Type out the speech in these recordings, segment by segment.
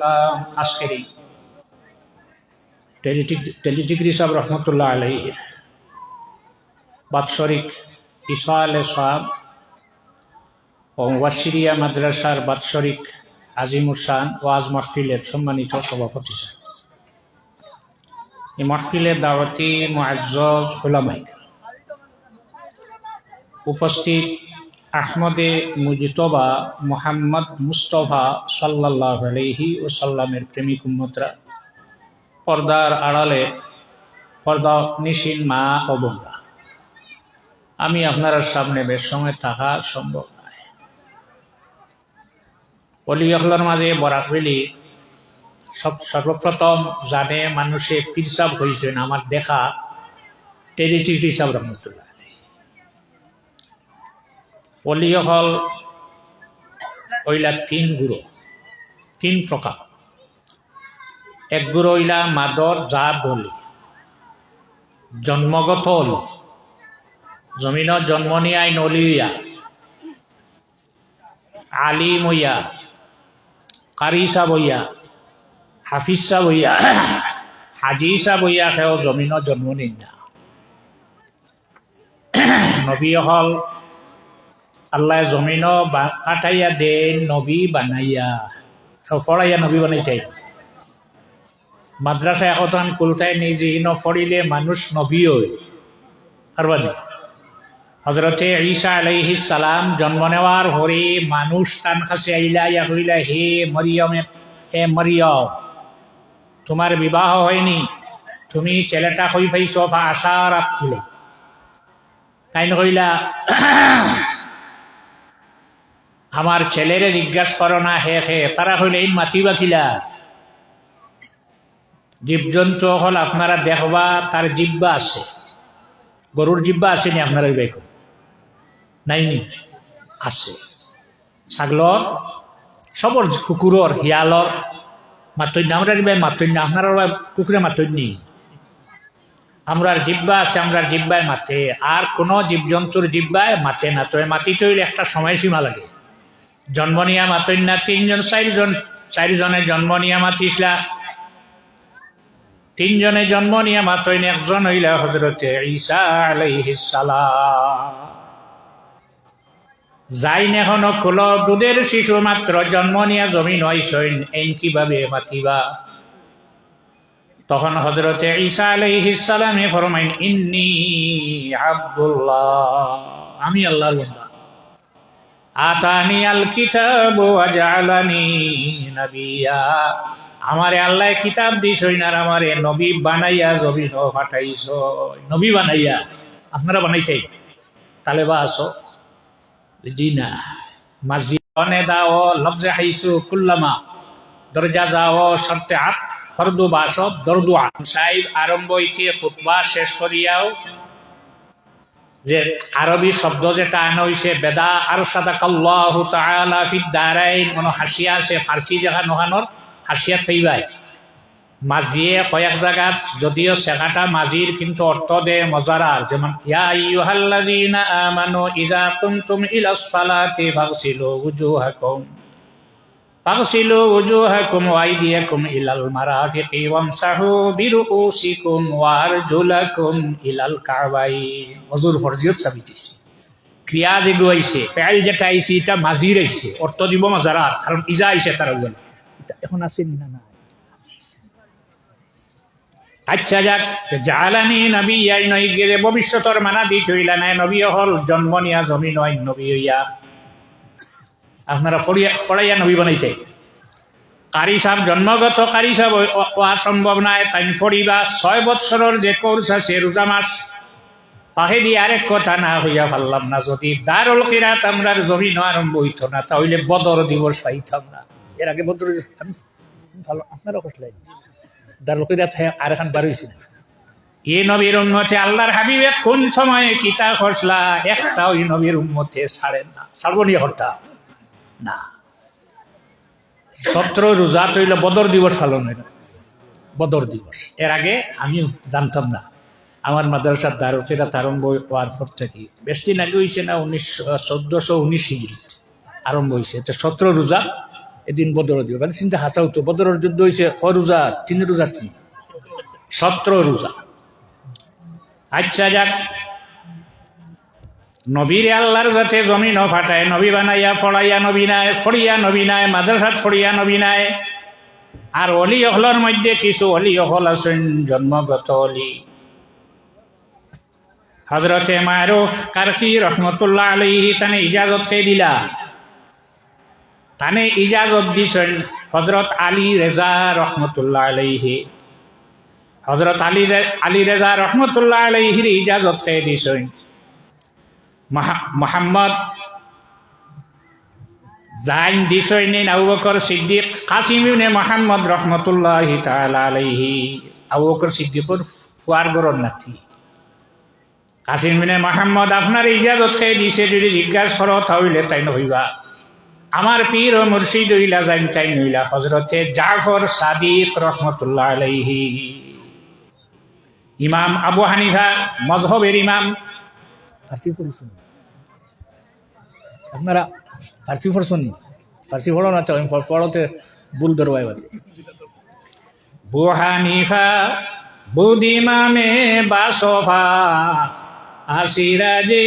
এই টেলিটিগ্রি সাহেব রহমতুল্লাহ আলহীর বাৎসরিক ইসা আলে সাহেব ও ওয়াশিরিয়া মাদ্রাসার বাৎসরিক আজিমুসান ওয়াজ মাহফিলের সম্মানিত সভাপতি সাহেব। এই মাহফিলের দাওয়াতি ওলামাইক উপস্থিত আহমদে মুজিতবা মোহাম্মদ মুস্তফা সাল্লাহ আলহি ও সাল্লামের প্রেমিক উম্মতরা। পর্দার আড়ালে পর্দা নিশিন মা ও বোনরা। আমি আপনার সামনে বেশ সময় থাকা সম্ভব নয়। অলি অখলার মাঝে বরাক বেলি সব সর্বপ্রথম জানে মানুষে পিরসাব হয়েছেন আমার দেখা টেরিটিভ হিসাব রহমতুল্লাহ। অলি হল ওইলা তিন গুরু তিন প্রকার। এক গুরু হইলা মাদর, যা বলি। জন্মগত হল। জমিন জন্ম নিয়াই নলিয়া আলিম হইয়া। কারি সাহ হইয়া। হাফিজ সাহ হইয়া। হাজি সাহ হইয়া সেও জমিন জন্ম নিয়া নবী হল আল্লাহ জমিন কাটাইয়া দেন, নবী বানাইয়া। ফড়াইয়া নবী বানাইতাই মাদ্রাসা এখন কুলতাই নিজে ন ফড়িলে মানুষ নবী আর বাজে হজরতে ঈসা আলাইহি সালাম জন্ম নেওয়ার হরে মানুষ তান কাছে আইলা ইয়া কইলা, হে মরিয়মে হে মরিয়ম তোমার বিবাহ হয়নি তুমি ছেলেটা হই পাইছ বা আশার আপিলে তাই কইলা আমার ছেলেরে জিজ্ঞাসা করো না, হে হে, তারা হইলে এই মাতিবা কিলা জীবজন্তু হল আপনারা দেখবা তার জিব্বা আছে। গরুর জিব্বা আসেনি আপনারা বাইক নাইনি? আছে। ছাগলর? সবর কুকুরর শিয়ালর মাতন্য, আমরা জিব্বাই মাতন্য, আপনারা কুকুরে মাতন্যি। আমরার জিব্বা আছে, আমরার জিব্বায় মাতে। আর কোনো জীবজন্তুর জিব্বায় মাতে না তবে মাতিতে হইলে একটা সময়সীমা লাগে। জন্ম নিয়া মাতইন না তিনজন চারিজন চারিজনে জন্ম নিয়া মাতিসলা তিনজনে জন্ম নিয়া মাতইন একজন হইলা হজরতে ঈসা আলাইহিস সালাম। যাইন এখনও কুল দুধের শিশু মাত্র জন্ম নিয়া জমিন হইসইন এই কীভাবে মাতিবা? তখন হজরতে ঈসা আলাইহিস সালামে ফরমাইন, ইন্নি আব্দুল্লাহ। আমি আল্লাহর বান্দা। আতানি আল কিতাব আজালানি নবিয়া। আমারে আল্লাহ কিতাব দিস আর আমারে নবী বানাইয়া জমিন পাঠাইছ। নবী বানাইয়া, আপনারা বানাইতেই। তালে বা আসো জি না মাঝি অনে দাও, লফজে হাইসু, কুল্লামা, দরজা যাও, শর্তে আপ হরদু বাস দরদু আপ সাহেব আরম্ভ ইতি খুতবা শেষ করিয়াও যে আরবি শব্দ যেটা আনা হয়েছে বেদা আর সাদা কাল্লাহ তাআলা ফিদ দারাইন কোনো হাসিয়া আছে, ফার্সি জায়গা নহানোর হাসিয়া থইবাই। মাঝিয়ে কয়েক জায়গাত, যদিও শেখাটা মাঝির কিন্তু অর্থ দে মজারার, যেমন, ইয়া আমানু ইযা কুনতুম ইলাস উজুহাকুম ওয়া আইদিয়াকুম ইলাল মারাফিকি ওয়ামসাহু বিরুউসিকুম ওয়া আরজুলাকুম ইলাল কাবাইন ওজুর ফরজিয়ত ক্রিয়া যেটা এটা আইছে, অর্থ দিব মজারার কারণ ইজা আইছে তার এখন আছে না না আচ্ছা যাক জালানি নবী নই গেলে ভবিষ্যতর মানা দি থইলা নাই, নবী হল জন্ম নিয়া জমি নয়, নবী হইয়া আপনারা ফড়িয়া ফড়াইয়া নবী বানাইছে। কারি সাহেব জন্মগত কারি সাহেব হওয়া সম্ভব নাই, তাই ফড়িবা ছয় বৎসরের যে কোর্স আছে, রোজা মাস পাহেদি আরেক কথা না হইয়া পারলাম না, যদি দারুল কিরাত আমরার জমিন আরম্ভ হইত না, তাহলে বদর দিবস পাইতাম না। এর আগে বদর আমি ভালো, আপনারও কষলাই দারুল কিরাত আর এখন বার হয়েছিল এ নবীর উন্মতে আল্লাহর হাবিবে কোন সময়ে কিতা খসলা একটা ওই নবীর উন্মতে ছাড়েন না। ছাড়বনি হঠাৎ না। সত্র রোজা তৈল বদর দিবস পালন হয় বদর দিবস। এর আগে আমিও জানতাম না। আমার মাদ্রাসার দ্বারকেরা আরম্ভ হওয়ার পর থেকে। বেশ দিন আগে হয়েছে না উনিশশো চোদ্দশো উনিশ হিজড়িত আরম্ভ হয়েছে এটা সতেরো রোজা, এদিন বদর দিব মানে চিন্তা হাসা হতো বদরের যুদ্ধ হয়েছে ক রোজা, তিন রোজা কি? সতেরো রোজা। আচ্ছা যাক নবীর আল্লাহর যাতে জমিন ফাটায়, নবী বানাইয়া ফড়াইয়া নবী নাই, ফড়িয়া, নবী নাই, মাদ্রাসাত ফড়িয়া, নবী নাই। আর অলি অহলর মধ্যে কিছু অলি অহল আছেন, জন্মগত অলি। হজরতে মারুফ কারফি রহমতুল্লাহ আলহি তানে ইজাজত খেয়ে দিলা? তানে ইজাজত দিছেন হজরত আলী রেজা রহমতুল্লাহ আলহি হজরত আলী আলী রেজা রহমতুল্লাহ আলহির ইজাজত খেয়ে দিছেন? মোহাম্মদ জাইন দিছইনিন আবু বকর সিদ্দিক, কাসিম ইবনে মোহাম্মদ রহমতুল্লাহ তাআলা আলাইহি। আবু বকর সিদ্দিকর ফুয়ার গরর নাতি। কাসিম ইবনে মোহাম্মদ, আপনার ইজাজত খেয়ে দিছে যদি জিজ্ঞাসা করো তাহলে তাই নইবা আমার পীর ও মুর্শিদ হইলা জাইন তাই নইলা হজরতে জাফর সাদিক রহমতুল্লাহ আলাইহি। ইমাম আবু হানিফা মজহবের ইমাম ফার্সি পড়েছেন আপনারা ফার্সি পড়ছেন ফার্সি পড়ো না পড়- পড়তে ভুল ধরবো এবার। বু হানিফা বুদিমামে বাসফা আসিরাজে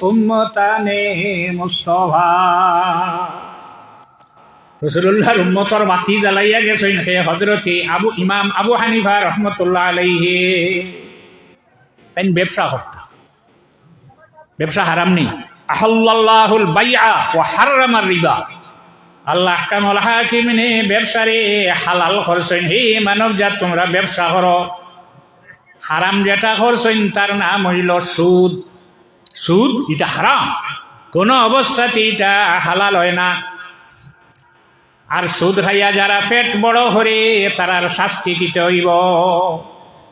উম্মতানে মুস্তফা। রসুল্লাহর উম্মতর বাতি জ্বালাইয়া গেছেন সে হজরতে আবু ইমাম আবু হানিফা রহমতুল্লাহ আলাইহে। তাই ব্যবসা করতাম। ব্যবসা হারাম নেই। আহল্লাহুল বাইআ ও হারামার রিবা। আল্লাহ কামল হাকিমিনে ব্যবসারে, হালাল করছেন হে মানব জাত তোমরা ব্যবসা করো। হারাম যেটা করছেন তার নাম হইল সুদ। সুদ, এটা হারাম। কোনো অবস্থাতে এটা হালাল হয় না। আর সুদ খাইয়া যারা পেট বড় হরে তারার শাস্তি দিতে হইব।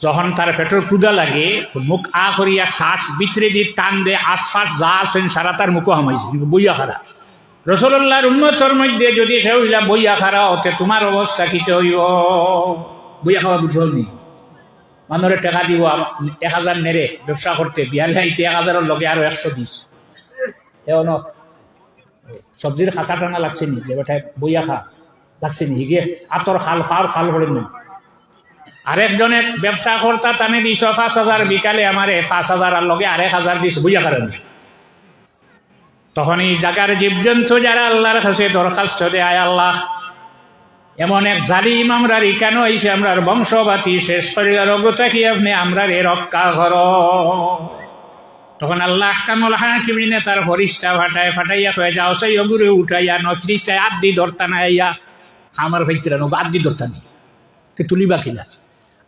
যখন তার পেটের ক্ষুদা লাগে, মুখ আ করিয়া শ্বাস ভিতরে দিয়ে টান দে আশপাশ যা আছেন সারা তার মুখও হামাইছে কিন্তু বইয়া খারা। রসল্লাহর উন্নতর মধ্যে যদি সে হইলা বইয়া খারা হতে তোমার অবস্থা কি হইব? বইয়া খাওয়া বুঝল নি? মানুষের টাকা দিব, এক হাজার নেড়ে ব্যবসা করতে, বিয়ালে আইতে এক হাজারের লগে আরও একশো দিস এও ন সবজির খাসা টানা লাগছে নি? যে বইয়া খা, লাগছে নি? হিগে আতর খাল খাল খাল করে নি? আরেকজনে ব্যবসা কর্তা টানে দিছ পাঁচ হাজার বিকালে আমারে পাঁচ হাজার আর লগে আরেক হাজার দিছ বুঝা কারণ তখন এই জায়গার জীবজন্তু যারা আল্লাহর কাছে দরখাস্ত দেয় আল্লাহ। এমন এক জালিম আমরা কেন হয়েছে আমরার বংশবাতি শেষ করিয়া রগতা কি আপনি আমরার এ রক্ষা ঘর তখন আল্লাহ কামল হাকিমিনে তার হরিষ্ঠা ফাটায় ফাটাইয়া কয়ে, যাও সেই অগুরে উঠাইয়া নফরিষ্ঠায় আদি ধরতা না আইয়া আমার ভাইছিলেন আদি ধরতা নেই। কে তুলিবা কিনা?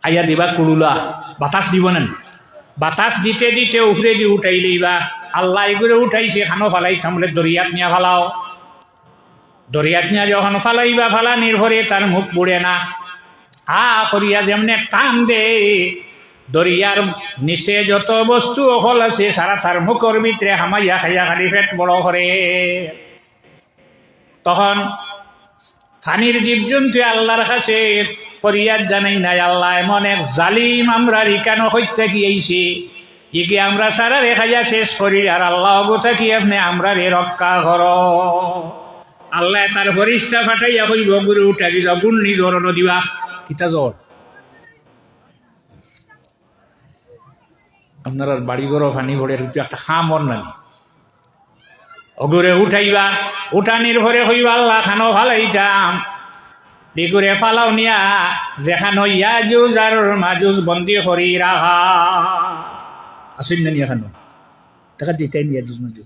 আইয়া দিবা কুড়ুলা বাতাস দিব না বাতাস দিতে দিতে উফরে দি উঠাই লইবা। আল্লাহ এগুলো উঠাইছে, খানো ফালাই থামলে দরিয়াত নিয়া ফালাও। দরিয়াত নিয়া যখন ফালাইবা, ফালা নির্ভরে তার মুখ বুড়ে না। হা করিয়া যেমনে টান দে দরিয়ার নিচে যত বস্তু অকল আছে সারা তার মুখর ভিতরে হামাইয়া খাইয়া খালি পেট বড় করে তখন ফানির জীবজন্তু আল্লাহর কাছে ফরিয়াদ জানাই নাই আল্লাহ, এমন এক জালিম আমরা রিকানো হইতে গিয়েছি ইকে আমরা সারা রেখাইয়া শেষ করি? আর আল্লাহ গোটা কি আপনি আমরা রে রক্ষা কর। আল্লাহ তার হরিষ্ঠা ফাটাইয়া কইব, গুরু, উঠা দিছ গুণ নিজর নদিবা কিতা জ্বর? আপনার বাড়ি ঘর ফানি ভরে একটা খামর নানি। অগুরে উঠাইবা, উঠানির ভরে হইবা, আল্লাহ, খানো ভালাইতাম বিগুরে ফালাউনিয়া নিয়া, যেখান যুজ আর মাজুজ বন্দি হরি রাহা আসুন না নিয়ে খানো। টাকা দিতে নিয়ে যুজ মাজুজ